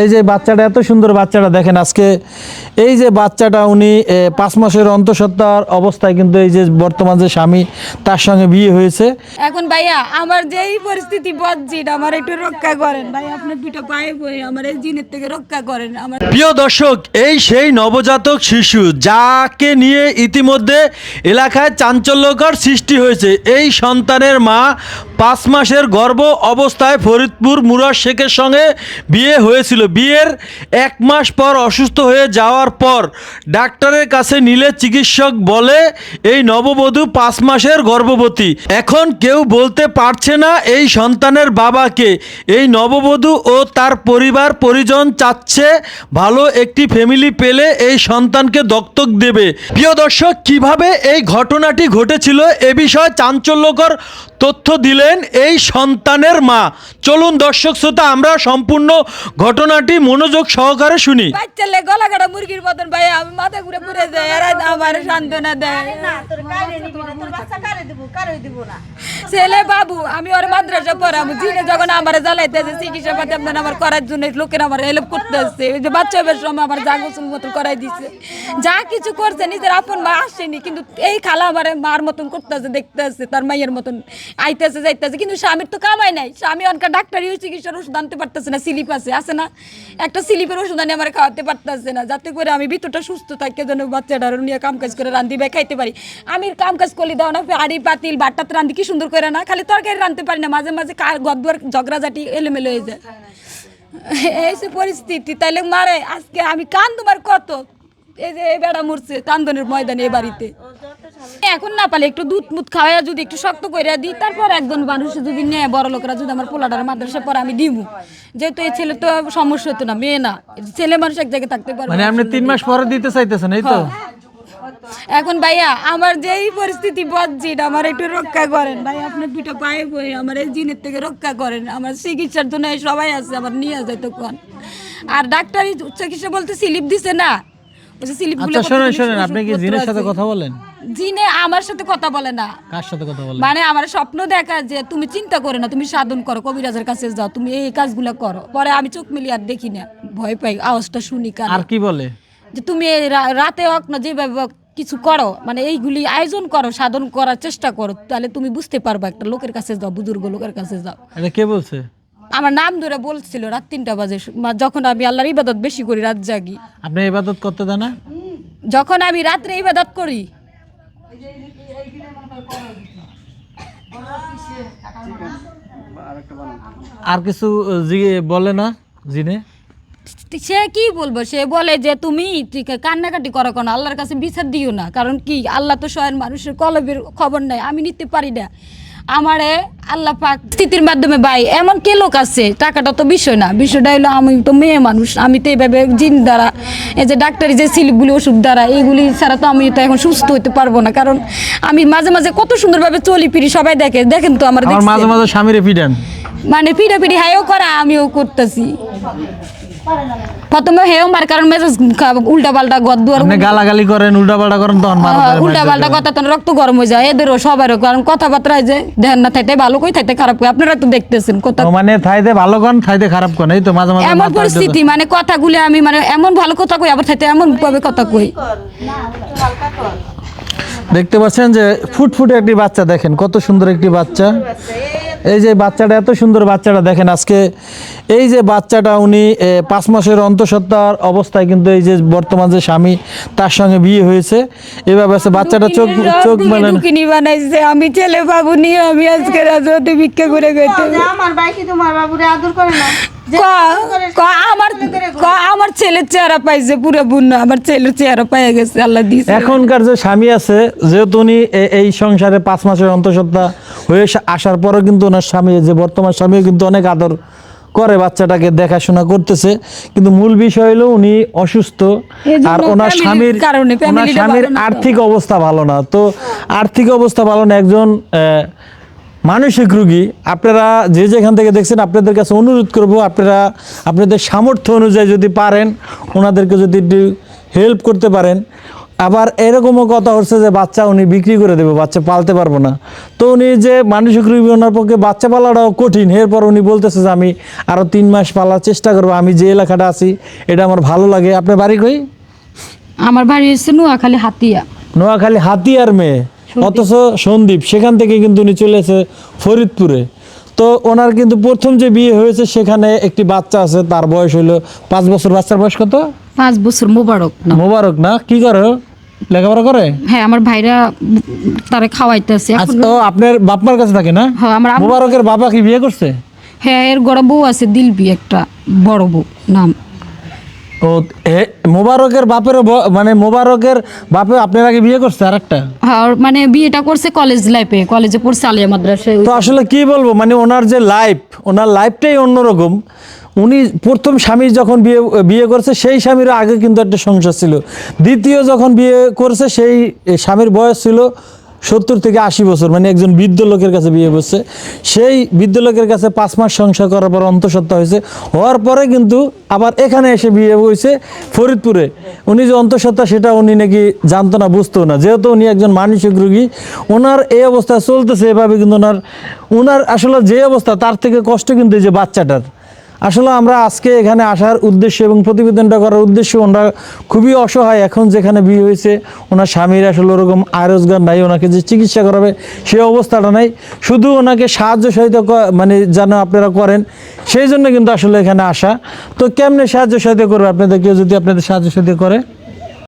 এই যে বাচ্চাটা এত সুন্দর বাচ্চাটা দেখেন আজকে। এই যে বাচ্চাটা উনি পাঁচ মাসের অন্তঃসত্ত্বার অবস্থায় কিন্তু এই যে বর্তমান যে স্বামী তার সঙ্গে বিয়ে হয়েছে। এখন ভাইয়া আমার যে এই পরিস্থিতি বজ্জিট আমার একটু রক্ষা করেন। ভাই আপনার দুটো পায়ে বই আমার এই জিনের থেকে রক্ষা করেন। আমার প্রিয় দর্শক এই সেই নবজাতক শিশু যাকে নিয়ে ইতিমধ্যে এলাকায় চাঞ্চল্যকর সৃষ্টি হয়েছে। এই সন্তানের মা পাঁচ মাসের গর্ভ অবস্থায় ফরিদপুর মুরাদ শেখের সঙ্গে বিয়ে হয়েছিল। বিয়ের এক মাস পর অসুস্থ হয়ে যাওয়ার পর। ডাক্তারের কাছে নিলে চিকিৎসক বলে, এই নববধূ পাঁচ মাসের গর্ভবতী। এখন কেউ বলতে পারছে না এই সন্তানের বাবাকে। এই নববধূ ও তার পরিবার পরিজন চাচ্ছে ভালো একটি ফ্যামিলি পেলে এই সন্তানকে দত্তক দেবে। প্রিয় দর্শক, কীভাবে এই ঘটনাটি ঘটেছিল এ বিষয়ে চাঞ্চল্যকর তথ্য দিলেন এই সন্তানের মা। চলুন দর্শক শ্রোতা, আমরা সম্পূর্ণ ঘটনাটি মনোযোগ সহকারে শুনি। বাচ্চা গলা কাটা মুরগির মতন ভাই আমি মাথা ঘুরে ঘুরে যায় এরা আমার সান্ত্বনা দেয়। ছেলে বাবু আমি ওর মাদ্রাসা পড়াবো। জিনে যখন আমার জ্বালাইতেছে চিকিৎসা পাতি আপনার আমার করার জন্য লোকের আমার হেল্প করতে আসছে ওই যে বাচ্চা সময় আমার যা গোসল মতন করাই দিচ্ছে যা কিছু করছে নিজের আপন মা আসেনি কিন্তু এই খালা আমার মার মতন করতেছে দেখতে আসছে তার মাইয়ের মতন আইতেছে যাইতেছে। কিন্তু স্বামীর তো কামাই নাই। স্বামী অনকা ডাক্তারি চিকিৎসার ওষুধ আনতে পারতেছে না স্লিপ আছে আছে না? একটা স্লিপের ওষুধ আনি আমার খাওয়াতে পারতেছে না। যাতে করে আমি ভিতরটা সুস্থ থাকে যেন বাচ্চাটার নিয়ে কাম কাজ করে রান্ধি বা খাইতে পারি। আমি কাম কাজ করলে দাও না হাড়ি পাতিল বাট্টাতে রান্ধি, কি সুন্দর করে না? খালি তরকারি রাঁধতে পারি না। মাঝে মাঝে গদ্দুয়ার ঝগড়াঝাটি এলোমেলো হয়ে যায়। এই সে পরিস্থিতি, তাইলে মারে, আজকে আমি কান তোমার কত? এই যে এই বেড়া মরছে, কান্দনের ময়দানে এ বাড়িতে। এখন না পালে একটু দুধ মুধ খাওয়া যদি একটু শক্ত করে দিই তারপর একজন মানুষ যদি নেয় বড় লোকরা যদি আমার পোলাটার মাদ্রাসা পরে আমি দিব যেহেতু এই ছেলে তো সমস্যা হতো না মেয়ে না। ছেলে মানুষ এক জায়গায় থাকতে পারবে মানে আপনি তিন মাস পরে দিতে চাইতেছেন এই তো? এখন ভাইয়া আমার যে এই পরিস্থিতি বজ্জিট আমার একটু রক্ষা করেন। ভাই আপনার দুটো পায়ে বই আমার এই জিনের থেকে রক্ষা করেন। আমার চিকিৎসার জন্য সবাই আছে আমার নিয়ে যায় তখন। আর ডাক্তারি চিকিৎসা বলতে স্লিপ দিছে না। স্লিপ আচ্ছা শোনেন শোনেন আপনি কি জিনের সাথে কথা বলেন? জিনে আমার সাথে কথা বলে না। কার সাথে কথা বলে? মানে আমার স্বপ্ন দেখা যে তুমি চিন্তা করে না তুমি সাধন করো কবিরাজের কাছে যাও তুমি এই কাজগুলো করো। পরে আমি চোখ মিলিয়ে আর দেখি না ভয় পাই আওয়াজটা শুনি কানে। আর কি বলে? যে তুমি রাতে হোক না যেভাবে হোক কিছু করো মানে এইগুলি আয়োজন করো সাধন করার চেষ্টা করো তাহলে তুমি বুঝতে পারবা একটা লোকের কাছে যাও বুজুর্গ লোকের কাছে যাও। এটা কে বলছে? আমার নাম ধরে বলছিল রাত তিনটা বাজে যখন আমি আল্লাহর ইবাদত বেশি করি রাত জাগি। আপনি ইবাদত করতে দেন না? যখন আমি রাত্রে ইবাদত করি আর কিছু বলে না জিনে? সে কি বলব? সে বলে যে তুমি ঠিক কান্নাকাটি করো কেন? আল্লাহর কাছে বিচার দিও না। কারণ কি? আল্লাহ তো স্বয়ং মানুষের কলবের খবর নাই। আমি নিতে পারি না। আমারে আল্লাহ পাক স্থিতির মাধ্যমে ভাই এমন কে লোক আছে? টাকাটা তো বিষয় না। বিষয়টা হলো আমি তো মেয়ে মানুষ আমি তো এইভাবে জিন দ্বারা এই যে ডাক্তারি যে স্লিপগুলি ওষুধ দ্বারা এইগুলি ছাড়া তো আমি তো এখন সুস্থ হতে পারব না। কারণ আমি মাঝে মাঝে কত সুন্দরভাবে চলি ফিরি সবাই দেখে দেখেন তো আমার মাঝে মাঝে স্বামীরে পিডান মানে পিড়া পিড়ি হাইও করা আমিও করতেছি। প্রথমে হেও মার কারণ মেজাজ উল্টা পাল্টা গদ্দুয়ার আপনি গালাগালি করেন উল্টাপাল্টা করেন তখন মারা উল্টা পাল্টা কথা তো রক্ত গরম হয়ে যায় এদেরও সবারও কারণ কথাবার্তায় যে ধ্যান না থাকতে ভালো কই থাকতে খারাপ কই আপনারা তো দেখতেছেন কথা। মানে থাইতে ভালো কন থাইতে খারাপ কন এই তো মাঝে মাঝে এমন মাথা পরিস্থিতি মানে কথাগুলি আমি মানে এমন ভালো কথা কই আবার থাকতে এমন ভাবে কথা কই। দেখতে পাচ্ছেন যে ফুটফুটে একটি বাচ্চা দেখেন কত সুন্দর একটি বাচ্চা। এই যে বাচ্চাটা এত সুন্দর বাচ্চাটা দেখেন আজকে। এই যে বাচ্চাটা উনি পাঁচ মাসের অন্তঃসত্ত্বার অবস্থায় কিন্তু এই যে বর্তমান যে স্বামী তার সঙ্গে বিয়ে হয়েছে। এভাবে আছে বাচ্চাটা চোখ চোখ মানে। দুকিনি বানাইছে। আমি ছেলে বাবু নিয়ে আমি আজকে রাজতে ভিক্ষা করে গেছি। আমার বাইকে তোমার বাবুরে আদর করে না। আমার আমার ছেলের চেহারা পাইছে পুরো বুন্য আমার ছেলের চেহারা পাইয়া গেছে আল্লাহ দিছে। এখনকার যে স্বামী আছে যেহেতু উনি এই সংসারে পাঁচ মাসের অন্তঃসত্ত্বা হয়ে আসার পরও কিন্তু ওনার স্বামী যে বর্তমান স্বামীও কিন্তু অনেক আদর করে বাচ্চাটাকে দেখাশোনা করতেছে। কিন্তু মূল বিষয় হলো উনি অসুস্থ আর ওনার স্বামীর কারণে, ওনার স্বামীর। আর্থিক অবস্থা ভালো না। তো আর্থিক অবস্থা ভালো না একজন আহ, মানসিক রুগী আপনারা যে যেখান থেকে দেখছেন আপনাদের কাছে অনুরোধ করব আপনারা আপনাদের সামর্থ্য অনুযায়ী যদি পারেন ওনাদেরকে যদি একটু হেল্প করতে পারেন। আবার এরকমও কথা হচ্ছে যে বাচ্চা উনি বিক্রি করে দেবে বাচ্চা পালতে পারব না। তো উনি যে মানসিক রোগী ওনার পক্ষে বাচ্চা পালাটাও কঠিন। এরপর উনি বলতেছে যে আমি আরও তিন মাস পালার চেষ্টা করব আমি যে এলাকাটা আছি এটা আমার ভালো লাগে। আপনার বাড়ি কই? আমার বাড়ি হচ্ছে নোয়াখালী হাতিয়া। নোয়াখালী হাতিয়ার মেয়ে। অথচ সন্দীপ সেখান থেকে কিন্তু উনি চলে এসে ফরিদপুরে। তো ওনার কিন্তু প্রথম যে বিয়ে হয়েছে সেখানে একটি বাচ্চা আছে তার বয়স হলো পাঁচ বছর। বাচ্চার বয়স কত? পাঁচ বছর মোবারক না। মোবারক না? কি করে লেখাপড়া করে? হ্যাঁ আমার ভাইরা তারে খাওয়াইতেছে। আচ্ছা তো আপনার বাপমার কাছে থাকে না? হ্যাঁ আমার মোবারকের বাবা কি বিয়ে করছে? হ্যাঁ এর গড় বউ আছে দিলবি একটা বড় বউ নাম। ও মোবারকের বাপের মানে মোবারকের বাপে আপনার আগে বিয়ে করছে আর একটা হ্যাঁ মানে বিয়েটা করছে কলেজ লাইফে কলেজে পড়ছে আলিয়া মাদ্রাসায় তো আসলে কি বলব মানে ওনার যে লাইফ ওনার লাইফটাই অন্যরকম। উনি প্রথম স্বামী যখন বিয়ে বিয়ে করছে সেই স্বামীর আগে কিন্তু একটা সংসার ছিল। দ্বিতীয় যখন বিয়ে করছে সেই স্বামীর বয়স ছিল সত্তর থেকে আশি বছর মানে একজন বৃদ্ধ লোকের কাছে বিয়ে করছে সেই বৃদ্ধ লোকের কাছে পাঁচ মাস সংসার করার পর অন্তঃসত্ত্বা হয়েছে। হওয়ার পরে কিন্তু আবার এখানে এসে বিয়ে হয়েছে ফরিদপুরে। উনি যে অন্তঃসত্ত্বা সেটা উনি নাকি জানতো না, বুঝতো না। যেহেতু উনি একজন মানসিক রোগী, ওনার এই অবস্থা চলতেছে এভাবে কিন্তু ওনার ওনার আসলে যে অবস্থা, তার থেকে কষ্ট কিন্তু এই যে বাচ্চাটার। আসলে আমরা আজকে এখানে আসার উদ্দেশ্য এবং প্রতিবেদনটা করার উদ্দেশ্য, ওনারা খুবই অসহায় এখন যেখানে বিয়ে হয়েছে, ওনার স্বামীর আসলে ওরকম আয় রোজগার নাই, ওনাকে যে চিকিৎসা করাবে সেই অবস্থাটা নাই। শুধু ওনাকে সাহায্য সহিত মানে যেন আপনারা করেন, সেই জন্য কিন্তু আসলে এখানে আসা। তো কেমনে সাহায্য সহায়তা করবে? আপনাদের কেউ যদি আপনাদের সাহায্য সহায়তা করে?